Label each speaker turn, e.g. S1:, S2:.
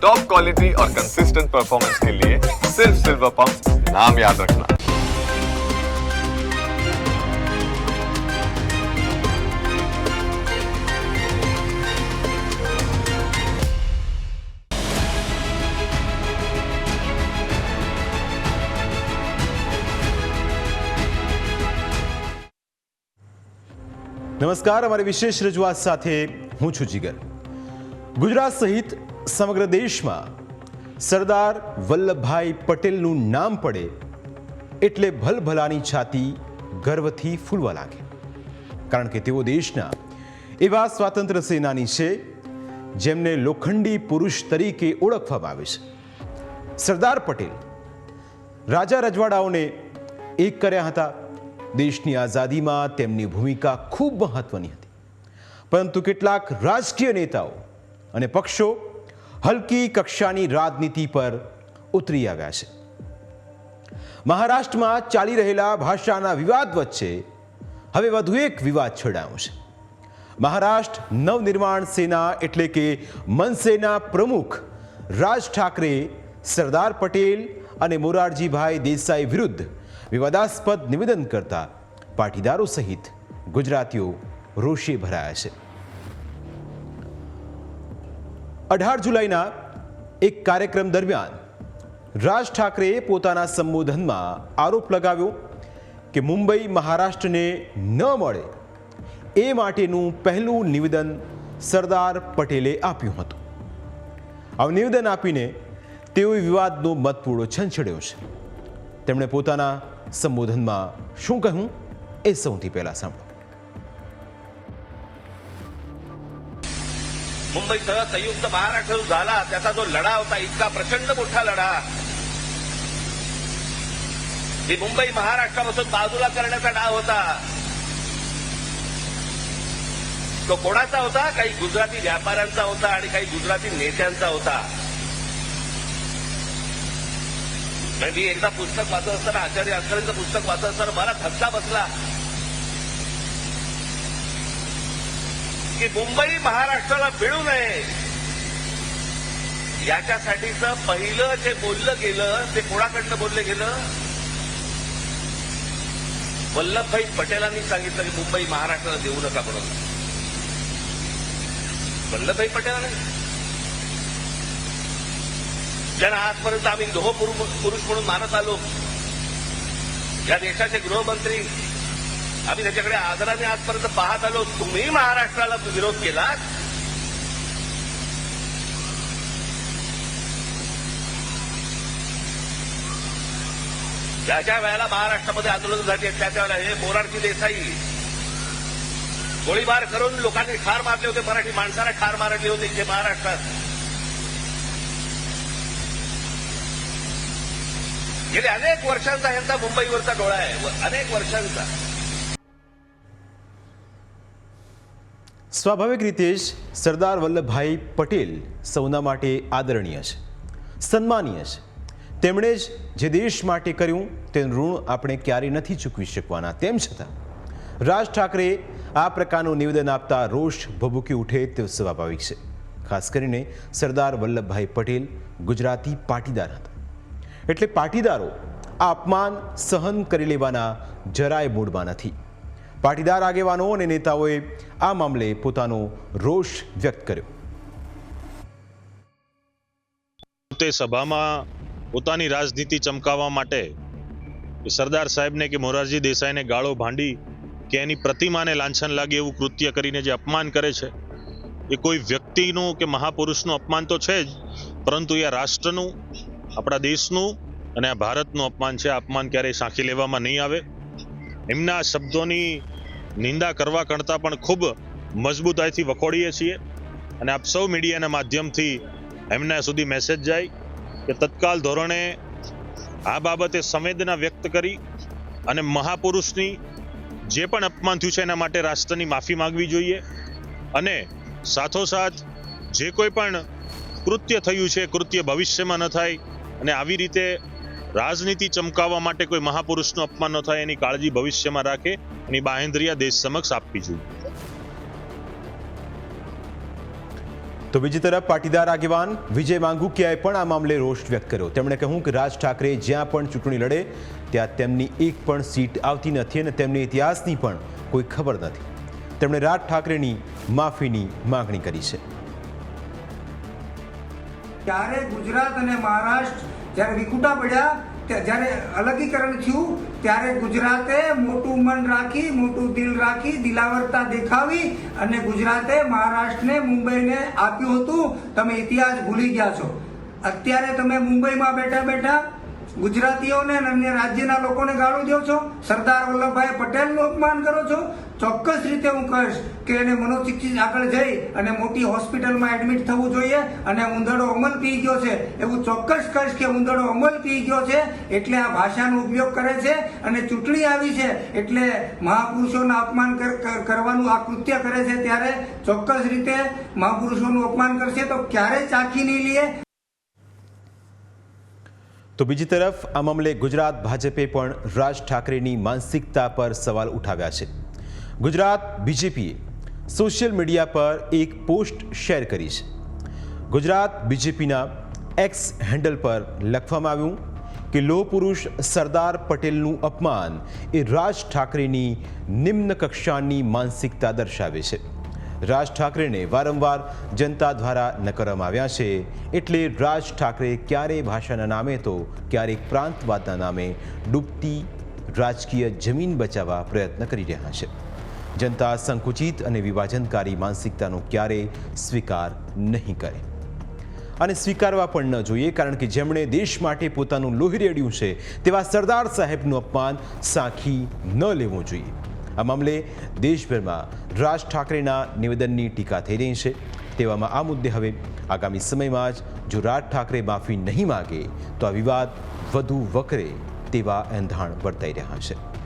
S1: Top quality और consistent performance के लिए सिर्फ सिल्वर पंप नाम याद रखना
S2: નમસ્કાર અમારી વિશેષ રજૂઆત સાથે હું છું જીગર ગુજરાત સહિત સમગ્ર દેશમાં સરદાર વલ્લભભાઈ પટેલનું નામ પડે એટલે ભલભલાની છાતી ગર્વથી ફૂલવા લાગે. કારણ કે તેઓ દેશના એવા સ્વાતંત્ર્ય સેનાની છે જેમને લોખંડી પુરુષ તરીકે ઓળખવામાં આવે છે. સરદાર પટેલ રાજા રજવાડાઓને એક કર્યા હતા. દેશની આઝાદીમાં તેમની ભૂમિકા ખૂબ મહત્વની હતી. પરંતુ કેટલાક રાજકીય નેતાઓ અને પક્ષો હલકી કક્ષાની રાજનીતિ પર ઉતરી આવ્યા છે. મહારાષ્ટ્રમાં ચાલી રહેલા ભાષાના વિવાદ વચ્ચે હવે વધુ એક વિવાદ છેડાયો છે. મહારાષ્ટ્ર નવનિર્માણ સેના એટલે કે મનસેના પ્રમુખ રાજ ઠાકરે સરદાર પટેલ અને મોરારજીભાઈ દેસાઈ વિરુદ્ધ વિવાદાસ્પદ નિવેદન કરતા પાટીદારો સહિત ગુજરાતીઓ રોષે ભરાયા છે. અઢાર જુલાઈના એક કાર્યક્રમ દરમિયાન રાજ ઠાકરેએ પોતાના સંબોધનમાં આરોપ લગાવ્યો કે મુંબઈ મહારાષ્ટ્રને ન મળે એ માટેનું પહેલું નિવેદન સરદાર પટેલે આપ્યું હતું. આવું નિવેદન આપીને તેઓએ વિવાદનો મતપૂળો છંછેડ્યો છે. તેમણે પોતાના સંબોધનમાં શું કહ્યું એ સૌથી પહેલાં સાંભળો.
S3: मुंबईसह संयुक्त महाराष्ट्र जो झाला. त्याचा जो लढा होता इतका प्रचंड मोठा लढा. ही मुंबई महाराष्ट्रापासून बाजूला करण्याचा डाव होता. तो कोणाचा होता? काही गुजराती व्यापाऱ्यांचा होता आणि काही गुजराती नेत्यांचा होता. मी एकदा पुस्तक वाचत असताना आचार्य अक्करेंचं पुस्तक वाचत असताना मला धक्का बसला. की मुंबई महाराष्ट्राला मिळू नये. याच्यासाठीचं पहिलं जे बोललं गेलं ते कोणाकडनं बोललं गेलं? वल्लभभाई पटेलांनी सांगितलं की मुंबई महाराष्ट्राला देऊ नका म्हणून. वल्लभभाई पटेलांनी. ज्यांना आजपर्यंत आम्ही लोह पुरुष म्हणून मानत आलो. या देशाचे गृहमंत्री आम्ही त्याच्याकडे आदराने आजपर्यंत पाहत आलो. तुम्ही महाराष्ट्राला विरोध केला ज्या ज्या वेळेला महाराष्ट्रामध्ये आंदोलन झाली त्या त्यावेळेला हे मोरारजी देसाई गोळीबार करून लोकांनी ठार मारले होते मराठी माणसाला ठार मारले होते इथे महाराष्ट्रात गेले अनेक वर्षांचा यांचा मुंबईवरचा डोळा आहे व अनेक वर्षांचा.
S2: સ્વાભાવિક રીતે જ સરદાર વલ્લભભાઈ પટેલ સૌના માટે આદરણીય છે, સન્માનીય છે. તેમણે જ જે દેશ માટે કર્યું તેનું ઋણ આપણે ક્યારેય નથી ચૂકવી શકવાના. તેમ છતાં, રાજ ઠાકરે આ પ્રકારનું નિવેદન આપતા રોષ ભભૂકી ઉઠે તે સ્વાભાવિક છે. ખાસ કરીને સરદાર વલ્લભભાઈ પટેલ ગુજરાતી પાટીદાર હતા. એટલે પાટીદારો આ અપમાન સહન કરી લેવાના જરાય મૂડમાં નથી. પાટીદાર આગેવાનો અને નેતાઓએ આ મામલે પોતાનો રોષ વ્યક્ત કર્યો.
S4: તે સભામાં પોતાની રાજનીતિ ચમકાવવા માટે સરદાર સાહેબને કે મોરારજી દેસાઈને ગાળો ભાંડી કે એની પ્રતિમાને લાંછન લાગે એવું કૃત્ય કરીને જે અપમાન કરે છે, એ કોઈ વ્યક્તિનું કે મહાપુરુષનું અપમાન તો છે જ, પરંતુ એ રાષ્ટ્રનું, આપણા દેશનું અને આ ભારતનું અપમાન છે. આ અપમાન ક્યારેય સાંખી લેવામાં નહીં આવે. એમના શબ્દોની નિંદા કરવા કરતાં પણ ખૂબ મજબૂતાઈથી વખોડીએ છીએ. અને આપ સૌ મીડિયાના માધ્યમથી એમના સુધી મેસેજ જાય કે તત્કાલ ધોરણે આ બાબતે સંવેદના વ્યક્ત કરી અને મહાપુરુષની જે પણ અપમાન થયું છે એના માટે રાષ્ટ્રની માફી માંગવી જોઈએ. અને સાથોસાથ જે કોઈ પણ કૃત્ય થયું છે કૃત્ય ભવિષ્યમાં ન થાય. અને આવી રીતે રાજનીતિ ચમકાવવા માટે કોઈ મહાપુરુષનું અપમાન ન થાય, એની કાળજી ભવિષ્યમાં રાખે એની બાહેન્દ્રિયા દેશ સમક્ષ આપવી જોઈએ.
S2: તો બીજી તરફ પાટીદાર આગેવાન વિજય માંગુકિયાએ પણ આ મામલે રોષ વ્યક્ત કર્યો. તેમણે કહ્યું કે રાજ ઠાકરે જ્યાં પણ ચૂંટણી લડે, ત્યાં તેમની એક પણ સીટ આવતી નથી અને તેમને ઇતિહાસની પણ કોઈ ખબર નથી. તેમણે રાજ ઠાકરેની માફીની માગણી કરી છે.
S5: ત્યારે ગુજરાત અને મહારાષ્ટ્ર જ્યારે વિકુટા પડ્યા જ્યારે અલગીકરણ થયું, ત્યારે ગુજરાતે મોટું મન રાખી, મોટું દિલ રાખી, દિલાવરતા દેખાવી અને ગુજરાતે મહારાષ્ટ્રને મુંબઈને આપ્યું હતું. તમે ઇતિહાસ ભૂલી ગયા છો. અત્યારે તમે મુંબઈમાં બેઠા બેઠા ગુજરાતીઓને અને અન્ય રાજ્યના લોકોને ગાળો દો છો. સરદાર વલ્લભભાઈ પટેલનું અપમાન કરો છો. ચોક્કસ રીતે હું કહીશ કે એને મનોચિકિત્સક આગળ જઈ અને મોટી હોસ્પિટલમાં એડમિટ થવું જોઈએ અને ઉંધડો અમલ પી ગયો છે. એવું ચોક્કસ કહીશ કે ઉંધડો અમલ પી ગયો છે એટલે આ ભાષાનો ઉપયોગ કરે છે અને ચૂંટણી આવી છે એટલે મહાપુરુષોના અપમાન કર- કર- કરવાનું આ કૃત્ય કરે છે ત્યારે ચોક્કસ રીતે મહાપુરુષોનું અપમાન કરશે તો ક્યારેય ચાખી નહીં લે.
S2: તો બીજી તરફ આ મામલે ગુજરાત ભાજપે પણ રાજ ઠાકરેની માનસિકતા પર સવાલ ઉઠાવ્યા છે. ગુજરાત બીજેપીએ સોશિયલ મીડિયા પર એક પોસ્ટ શેર કરી છે. ગુજરાત બીજેપીના એક્સ હેન્ડલ પર લખવામાં આવ્યું કે લોહ પુરુષ સરદાર પટેલનું અપમાન એ રાજ ઠાકરેની નિમ્ન કક્ષાની માનસિકતા દર્શાવે છે. રાજ ઠાકરેને વારંવાર જનતા દ્વારા નકારવામાં આવ્યા છે એટલે રાજ ઠાકરે ક્યારેય ભાષાના નામે તો ક્યારેક પ્રાંતવાદના નામે ડૂબતી રાજકીય જમીન બચાવવા પ્રયત્ન કરી રહ્યા છે. જનતા સંકુચિત અને વિભાજનકારી માનસિકતાનો ક્યારેય સ્વીકાર નહીં કરે. અને સ્વીકારવા પણ ન જોઈએ, કારણ કે જેમણે દેશ માટે પોતાનું લોહી રેડ્યું છે, તેવા સરદાર સાહેબનું અપમાન સાખી ન લેવું જોઈએ. આ મામલે દેશભરમાં રાજ ઠાકરેના નિવેદનની ટીકા થઈ રહી છે. તેવામાં આ મુદ્દે હવે આગામી સમયમાં જ જો રાજ ઠાકરે માફી નહીં માગે, તો આ વિવાદ વધુ વકરે તેવા એંધાણ વર્તાઈ રહ્યા છે.